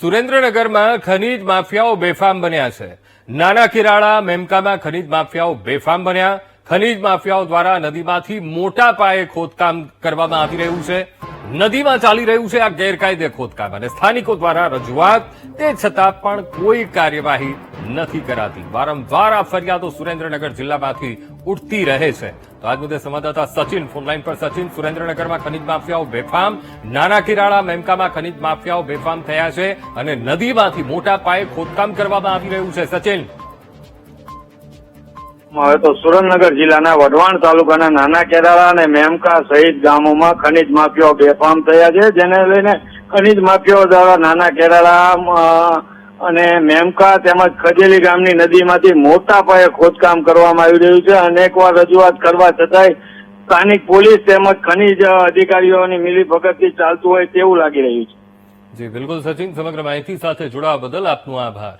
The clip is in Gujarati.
સુરેન્દ્રનગરમાં ખનીજ માફિયાઓ બેફામ બન્યા છે. નાના કિરાળા મેમકામાં ખનીજ માફિયાઓ બેફામ બન્યા. ખનીજ માફિયાઓ દ્વારા નદીમાંથી મોટા પાયે ખોદકામ કરવામાં આવી રહ્યું છે. નદીમાં ચાલી રહ્યું છે આ ગેરકાયદે ખોદકામ અને સ્થાનિકો દ્વારા રજૂઆત, તે છતાં પણ કોઈ કાર્યવાહી નથી કરાતી. વારંવાર આ ફરિયાદો સુરેન્દ્રનગર જિલ્લામાંથી ઉઠતી રહે છે. તો આજ મુદ્દે સંવાદદાતા સચિન, ફોનલાઈન પર સચિન, સુરેન્દ્રનગરમાં ખનીજ માફિયાઓ બેફામ નાના કિરાળા મેમકામાં ખનીજ માફિયાઓ બેફામ થયા છે અને નદીમાંથી મોટા પાયે ખોદકામ કરવામાં આવી રહ્યું છે. સચિન. હવે તો સુરેન્દ્રનગર જિલ્લાના વઢવાણ તાલુકાના નાના કેરાળા અને મેમકા સહિત ગામોમાં ખનીજ માફિયાઓ બેફામ થયા છે, જેને લઈને ખનીજ માફિયાઓ દ્વારા નાના કેરાળા અને મેમકા તેમજ ખજેલી ગામની નદીમાંથી મોટા પાયે ખોદકામ કરવામાં આવી રહ્યું છે. અનેકવાર રજૂઆત કરવા છતાંય સ્થાનિક પોલીસ તેમજ ખનીજ અધિકારીઓની મિલીભગતથી ચાલતું હોય તેવું લાગી રહ્યું છે. જી, બિલકુલ સચિન, સમગ્ર માહિતી સાથે જોડાવા બદલ આપનો આભાર.